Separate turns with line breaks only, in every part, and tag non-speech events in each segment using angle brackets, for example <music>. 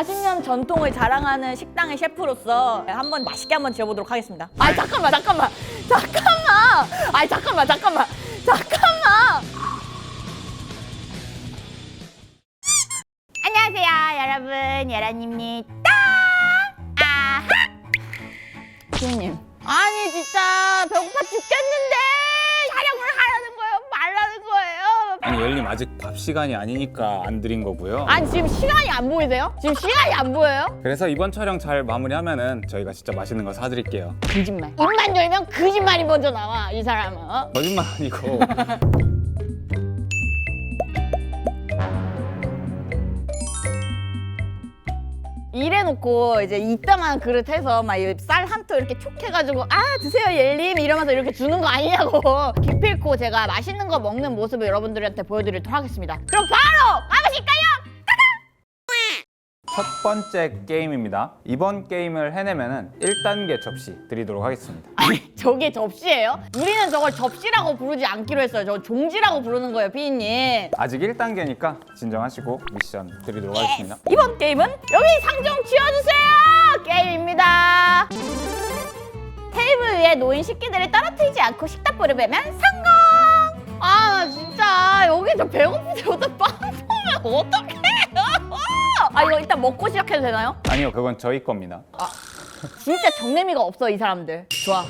40년 전통을 자랑하는 식당의 셰프로서 한번 맛있게 한번 지어보도록 하겠습니다. 아 잠깐만 잠깐만 잠깐만. 아 잠깐만 잠깐만 잠깐만. 안녕하세요 여러분 예란입니다. 아하. 주님. 아니 진짜 배고파 죽겠는데 촬영을 하라는 거예요 말라는 거예요.
아니 열님 아직 밥 시간이 아니니까 안 드린 거고요.
아니 지금 시간이 안 보이세요? 지금 시간이 안 보여요?
그래서 이번 촬영 잘 마무리하면은 저희가 진짜 맛있는 거 사드릴게요.
거짓말. 입만 열면 거짓말이 먼저 나와 이 사람은. 어?
거짓말 아니고 <laughs>
이래놓고 이제 이따만 그릇 해서 막 쌀 한 톨 이렇게 촉 해가지고 아 드세요 옐림 이러면서 이렇게 주는 거 아니냐고 <laughs> 기필코 제가 맛있는 거 먹는 모습을 여러분들한테 보여드리도록 하겠습니다. 그럼 바로?
첫 번째 게임입니다. 이번 게임을 해내면은 1단계 접시 드리도록 하겠습니다.
아니 저게 접시예요? 우리는 저걸 접시라고 부르지 않기로 했어요. 저 종지라고 부르는 거예요, 피디님.
아직 1단계니까 진정하시고 미션 드리도록 하겠습니다.
이번 게임은 여기 상 좀 치워주세요 게임입니다 테이블 위에 놓인 식기들을 떨어뜨리지 않고 식탁 보를 베면 성공 아 진짜 여기 저 배고픈데 어디다 빵 보면 어떡해요 아 이거 일단 먹고 시작해도 되나요?
아니요, 그건 저희 겁니다.
진짜 정내미가 없어 이 사람들 좋아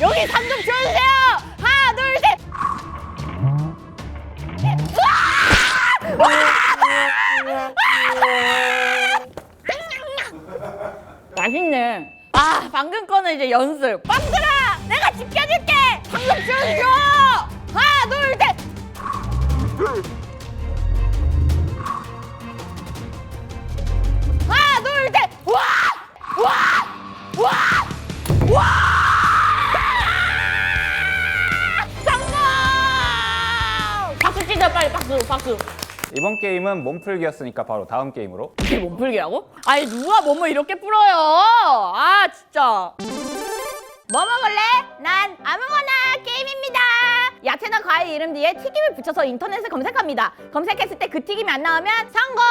여기 상좀 치워주세요 하나 둘 셋 맛있네. 아 방금 거는 이제 연습. 빵들아, 내가 지켜줄게. 방금 치워줘. 하나, 둘, 셋. 와, 와, 와. 성공! 박수 치자 빨리 박수, 박수.
이번 게임은 몸풀기였으니까 바로 다음 게임으로
이게 몸풀기라고? 아니 누가 몸을 이렇게 풀어요? 아 진짜. 뭐 먹을래? 난 아무거나 게임입니다. 야채나 과일 이름 뒤에 튀김을 붙여서 인터넷에 검색합니다. 검색했을 때 그 튀김이 안 나오면 성공.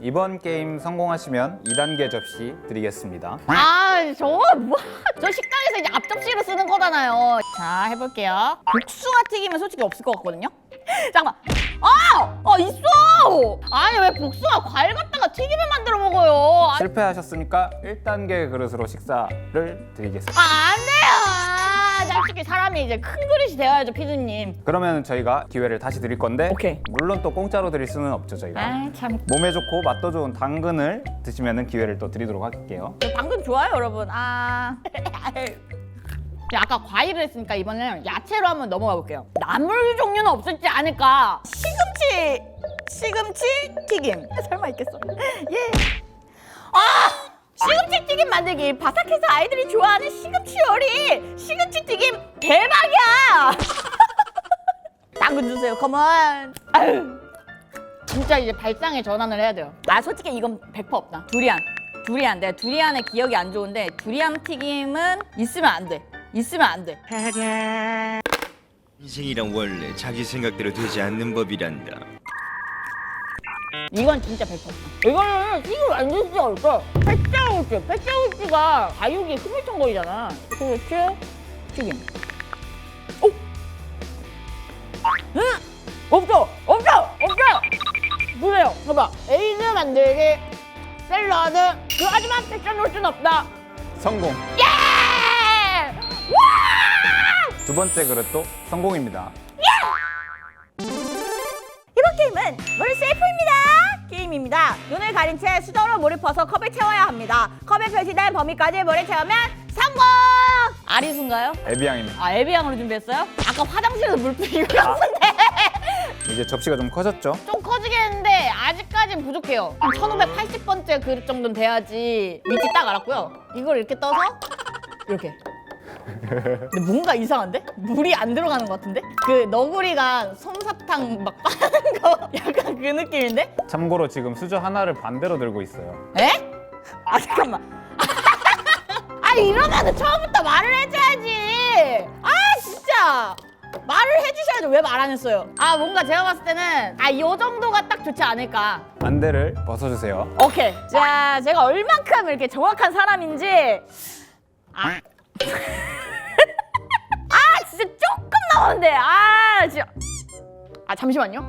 이번 게임 성공하시면 2단계 접시 드리겠습니다.
아 저거 뭐? 저 식당에서 이제 앞접시로 쓰는 거잖아요. 자 해볼게요. 복숭아 튀김은 솔직히 없을 것 같거든요. <laughs> 잠깐만. 아, 아 있어. 아니 왜 복숭아 과일 갖다가 튀김을 만들어 먹어요? 아,
실패하셨으니까 1단계 그릇으로 식사를 드리겠습니다.
아, 안 돼요! 아, 솔직히 사람이 이제 큰 그릇이 되어야죠, 피디님.
그러면 저희가 기회를 다시 드릴 건데
오케이.
물론 또 공짜로 드릴 수는 없죠 저희가
아, 참.
몸에 좋고 맛도 좋은 당근을 드시면 기회를 또 드리도록 할게요
저 방금 좋아요, 여러분. 아. <laughs> 자, 아까 과일을 했으니까 이번에는 야채로 한번 넘어가 볼게요. 나물 종류는 없을지 않을까? 시금치! 시금치 튀김. <laughs> 설마 있겠어? 예. 아! 시금치 튀김 만들기. 바삭해서 아이들이 좋아하는 시금치 요리. 시금치 튀김 대박이야! <laughs> 당근 주세요, 컴온. 아유. 진짜 이제 발상의 전환을 해야 돼요. 아 솔직히 이건 100% 없다. 두리안. 두리안. 내가 두리안의 기억이 안 좋은데 두리안 튀김은 있으면 안 돼. 있으면 안 돼.
인생이란 원래 자기 생각대로 되지 않는 법이란다.
이건 진짜 100% 없다. 이거는 튀김 완전 진짜 어렵다. 패짜우치. 패짜우치가 가육이 흐물텅거리잖아. 그렇지? 튀김. 오! 응? 없어! 없어! 없어! 보세요. 봐봐. 에이드 만들기. 샐러드. 그 하지만 패짜 놓을 순 없다.
성공
예! 와!
두 번째 그릇도 성공입니다
이번 게임은 물 셀프입니다. 게임입니다. 눈을 가린 채 수저로 물을 퍼서 컵에 채워야 합니다. 컵에 표시된 범위까지 물을 채우면 성공! 아리수인가요?
에비앙입니다
아, 에비앙으로 준비했어요? 아까 화장실에서 물 뿌린 것 같은데.
이제 접시가 좀 커졌죠
좀 커지겠는데 아직까진 부족해요. 한 1580번째 그릇 정도는 돼야지 위치 딱 알았고요. 이걸 이렇게 떠서 이렇게. 근데 뭔가 이상한데? 물이 안 들어가는 것 같은데? 그 너구리가 솜사탕 막 <laughs> 빠는 거 약간 그 느낌인데?
참고로 지금 수저 하나를 반대로 들고 있어요
에? 아 잠깐만. <laughs> 아 이러면은 처음부터 말을 해줘야지. 아 진짜. 말을 해주셔야죠. 왜말 안 했어요? 아 뭔가 제가 봤을 때는 아이 정도가 딱 좋지 않을까.
안대를 벗어주세요.
오케이. 자, 제가 얼만큼 이렇게 정확한 사람인지. 아. 아, <laughs> 남았는데. 아, 진짜. 아, 잠시만요.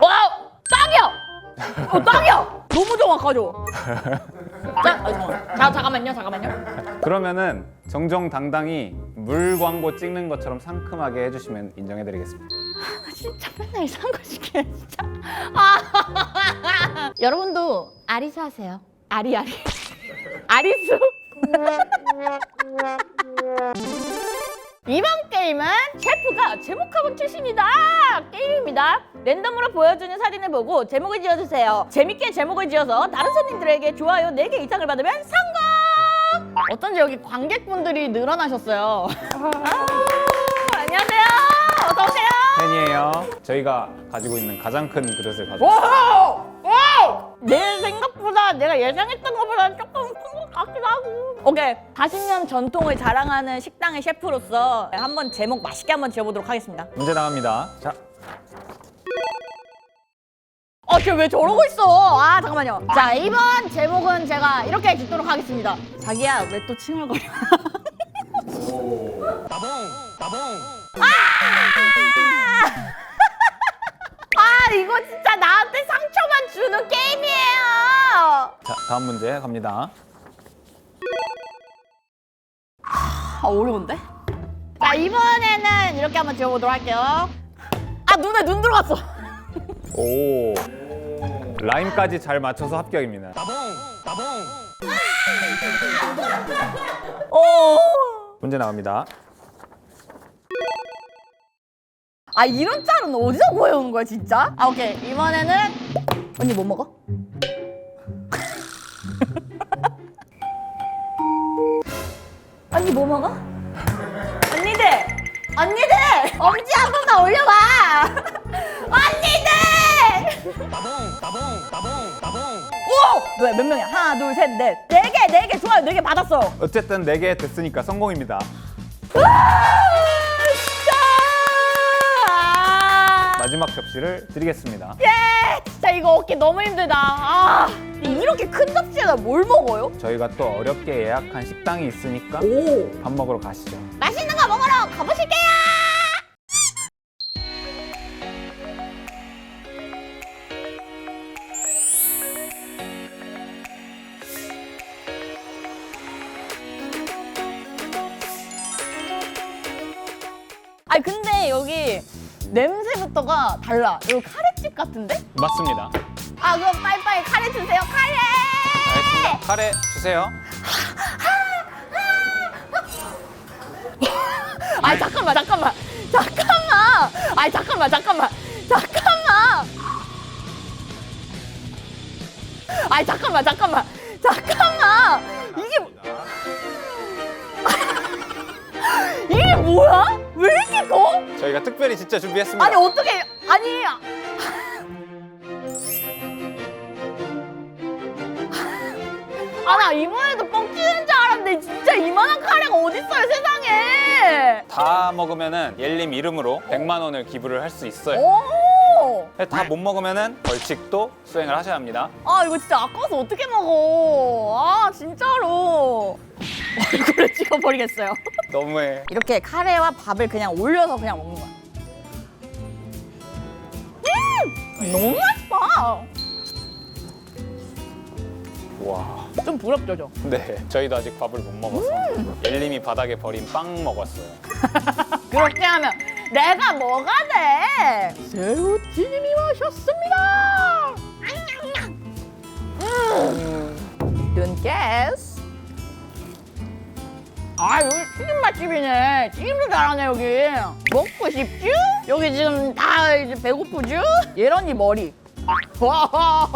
와우! 딱이야! 어, 딱이야! 너무 정확하죠? <laughs> 자, 아. 자, 잠깐만요, 잠깐만요.
그러면은 정정당당히 물 광고 찍는 것처럼 상큼하게 해주시면 인정해드리겠습니다. <laughs>
진짜 맨날 이상한 거 시키네 진짜 아. <laughs> 여러분도 아리수 하세요 아리아리 아리수 이번 게임은 셰프가 제목하고 출신이다 게임입니다 랜덤으로 보여주는 사진을 보고 제목을 지어주세요 재밌게 제목을 지어서 다른 손님들에게 좋아요 4개 이상을 받으면 성공 어쩐지 여기 관객분들이 늘어나셨어요 아, 안녕하세요 어서 오세요
팬이에요. 저희가 가지고 있는 가장 큰 그릇을 가져.
와우! 와우! 내 생각보다 내가 예상했던 것보다 조금 큰 것 같기도 하고. 오케이. 40년 전통을 자랑하는 식당의 셰프로서 한번 제목 맛있게 한번 지어보도록 하겠습니다.
문제 나갑니다. 자,
어, 쟤왜 저러고 있어? 아, 잠깐만요. 자, 이번 제목은 제가 이렇게 짓도록 하겠습니다. 자기야, 왜 또 칭얼거려? 아, 이거 진짜 나한테 상처만 주는 게임이에요.
자 다음 문제 갑니다.
아 어려운데? 자 이번에는 이렇게 한번 지어보도록 할게요 아 눈에 눈 들어갔어
오 라임까지 잘 맞춰서 합격입니다.
오.
문제 나갑니다.
아 이런 짤은 어디서 구해오는 거야 진짜? 아 오케이 이번에는 언니 뭐 먹어? 언니 뭐 먹어? 언니들 언니들 엄지 한 번만 올려봐 <laughs> 언니들 오! 왜, 몇 명이야? 하나, 둘, 셋, 넷. 네 개, 네 개. 좋아요. 네 개 받았어.
어쨌든 4개 됐으니까 성공입니다.
아,
마지막 접시를 드리겠습니다.
예! 진짜 이거 얻기 너무 힘들다. 아, 이렇게 큰 접시에다 뭘 먹어요?
저희가 또 어렵게 예약한 식당이 있으니까
오.
밥 먹으러 가시죠.
맛있는 거 먹으러 가보실게요! 아니 근데 여기 냄새 부터가 달라. 이거 카레집 같은데?
맞습니다.
아 그럼 빨리빨리 카레 주세요. 카레!
알겠습니다. 카레 주세요. <laughs>
아니 잠깐만 잠깐만 잠깐만 아니 잠깐만 잠깐만 잠깐만 아니 잠깐만 잠깐만 잠깐만 이게 <laughs> 이게 뭐야 왜 이렇게 커
저희가 특별히 진짜 준비했습니다.
아니 어떻게 아니 아나 이번에도 뻥치는 줄 알았는데 진짜 이만한 카레가 어딨어요 세상에
다 먹으면은 옐림 이름으로 100만 원을 기부를 할 수 있어요.
오!
다 못 먹으면은 벌칙도 수행을 하셔야 합니다.
아 이거 진짜 아까워서 어떻게 먹어 아 진짜로 <laughs> 얼굴에 찍어버리겠어요
너무해.
이렇게 카레와 밥을 그냥 올려서 그냥 먹는 거야 음! 너무 맛있다
와.
좀 부럽죠 저
네, 저희도 아직 밥을 못 먹어서 옐림이 바닥에 버린 빵 먹었어요. <laughs>
그렇게 하면 내가 뭐가 돼 새우 튀김이 마셨습니다 맛집이네 튀김도 잘하네 여기 먹고 싶쥬? 여기 지금 다 이제 배고프쥬? 예런이 머리 와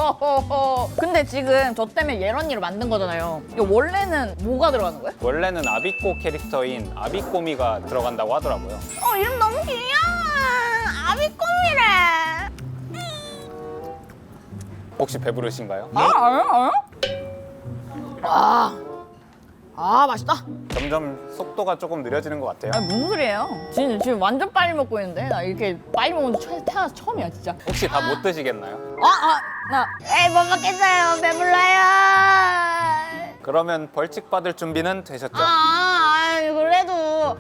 <laughs> 근데 지금 저 때문에 예런이를 만든 거잖아요 이거 원래는 뭐가 들어가는 거예요?
원래는 아비꼬 캐릭터인 아비꼬미가 들어간다고 하더라고요.
어 이름 너무 귀여워 아비꼬미래
혹시 배부르신가요?
아, 아, 아. 아, 아 맛있다.
점점 속도가 조금 느려지는 것 같아요.
아 무슨 소리예요? 지금 지금 완전 빨리 먹고 있는데 나 이렇게 빨리 먹는 거 태어나서 처음이야 진짜.
혹시 다 못 드시겠나요?
아아나 에이 못 먹겠어요 배불러요.
그러면 벌칙 받을 준비는 되셨죠?
아, 아이, 그래도.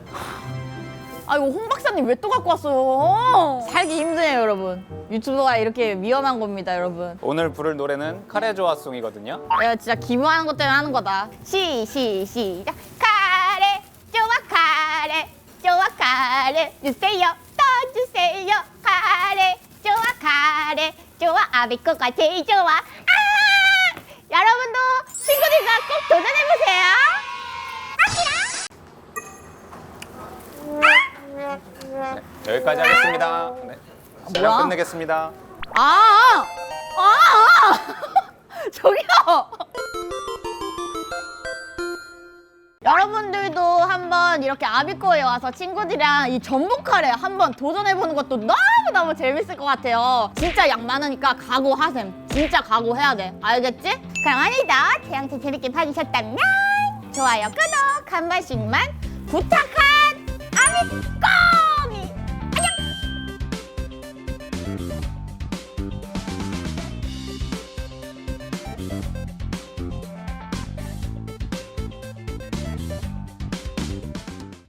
아, 이거 홍 박사님 왜 또 갖고 왔어요? 살기 힘드네요, 여러분. 유튜버가 이렇게 위험한 겁니다, 여러분.
오늘 부를 노래는 카레 좋아송이거든요.
내가 진짜 기부하는 것 때문에 하는 거다. 시, 시, 시작. 카레, 좋아, 카레, 좋아, 카레. 주세요, 더 주세요. 카레, 좋아, 카레, 좋아, 아비코가 제일 좋아. 아! 여러분도 친구들과 꼭 도전해보세요.
네, 여기까지 하겠습니다. 네. 촬영
뭐야?
끝내겠습니다.
아! 아! <laughs> 저기요! 여러분들도 한번 이렇게 아비코에 와서 친구들이랑 이 전복 카레 한번 도전해보는 것도 너무너무 재밌을 것 같아요. 진짜 양 많으니까 각오하셈. 진짜 각오해야 돼. 알겠지? 그럼 오늘도 태양태 재밌게 봐주셨다면 좋아요, 구독 한 번씩만 부탁한 아비